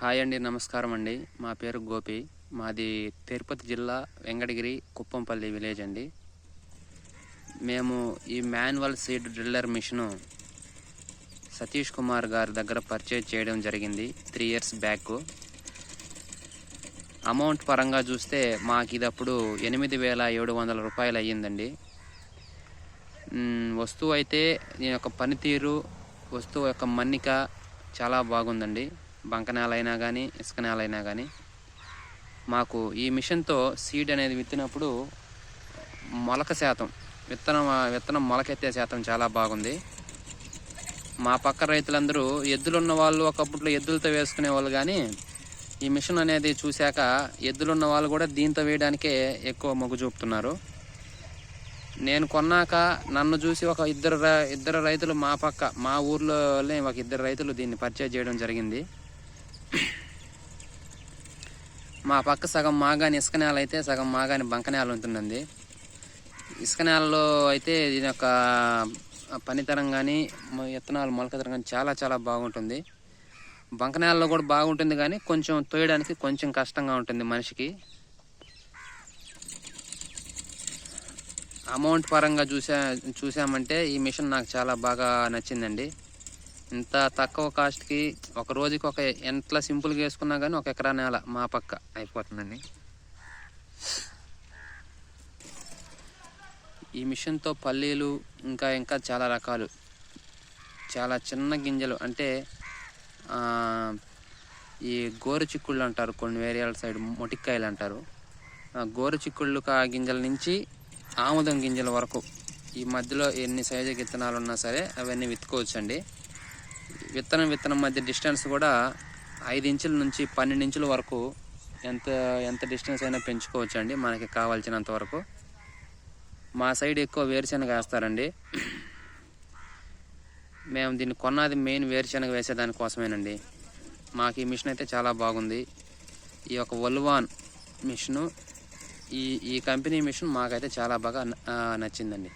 Hi అండి నమస్కారం అండి. మా పేరు గోపి. మాది తిరుపతి జిల్లా వెంకటగిరి కుప్పంపల్లి విలేజ్ అండి. మేము ఈ manual seed driller machine Satish Kumar గారి దగ్గర పర్చేజ్ చేయడం జరిగింది త్రీ ఇయర్స్ బ్యాక్. అమౌంట్ పరంగా చూస్తే మాకు ఇది అప్పుడు ఎనిమిది వేల ఏడు వందల రూపాయలు అయ్యిందండి. వస్తువు అయితే దీని యొక్క పనితీరు వస్తువు యొక్క మన్నిక చాలా బాగుందండి. బంక నేలైనా కానీ ఇసుక నేలైనా కానీ మాకు ఈ మిషన్తో సీడ్ అనేది విత్తినప్పుడు మొలక శాతం విత్తనం విత్తనం మొలకెత్తే శాతం చాలా బాగుంది. మా పక్క రైతులందరూ ఎద్దులున్న వాళ్ళు ఒకప్పుడు ఎద్దులతో వేసుకునే వాళ్ళు కానీ ఈ మిషన్ అనేది చూశాక ఎద్దులున్న వాళ్ళు కూడా దీంతో వేయడానికే ఎక్కువ మొగ్గు చూపుతున్నారు. నేను కొన్నాక నన్ను చూసి ఒక ఇద్దరు ఇద్దరు రైతులు మా పక్క మా ఊర్లోనే ఒక ఇద్దరు రైతులు దీన్ని పర్చేజ్ చేయడం జరిగింది. మా పక్క సగం మాగాని ఇసుక నేల అయితే సగం మాగాని బంక నేల ఉంటుందండి. ఇసుక నేలలో అయితే దీని యొక్క పనితరం కానీ విత్తనాలు మొలకతరం కానీ చాలా చాలా బాగుంటుంది. బంక నేలలో కూడా బాగుంటుంది కానీ కొంచెం తోయడానికి కొంచెం కష్టంగా ఉంటుంది మనిషికి. అమౌంట్ పరంగా చూసా చూసామంటే ఈ మిషన్ నాకు చాలా బాగా నచ్చిందండి. ఇంత తక్కువ కాస్ట్కి ఒక రోజుకి ఒక ఎంత సింపుల్గా వేసుకున్నా కానీ ఒక ఎకరా నేల మా పక్క అయిపోతుందండి. ఈ మిషన్తో పల్లీలు ఇంకా ఇంకా చాలా రకాలు. చాలా చిన్న గింజలు అంటే ఈ గోరు చిక్కుళ్ళు అంటారు కొన్ని ఏరియాల సైడ్ మొటిక్కాయలు అంటారు. ఆ గోరు చిక్కుళ్ళు కా గింజల నుంచి ఆముదం గింజల వరకు ఈ మధ్యలో ఎన్ని సైజు విత్తనాలు ఉన్నా సరే అవన్నీ విత్తుకోవచ్చండి. విత్తనం విత్తనం మధ్య డిస్టెన్స్ కూడా ఐదు ఇంచుల నుంచి పన్నెండు ఇంచుల వరకు ఎంత ఎంత డిస్టెన్స్ అయినా పెంచుకోవచ్చు అండి మనకి కావాల్సినంత వరకు. మా సైడ్ ఎక్కువ వేరుశెనగ వేస్తారండి. మేము దీన్ని కొన్నది మెయిన్ వేరుశెనగ వేసేదాని కోసమేనండి. మాకు ఈ మిషన్ అయితే చాలా బాగుంది. ఈ యొక్క వల్వాన్ మిషను ఈ ఈ కంపెనీ మిషన్ మాకైతే చాలా బాగా నచ్చిందండి.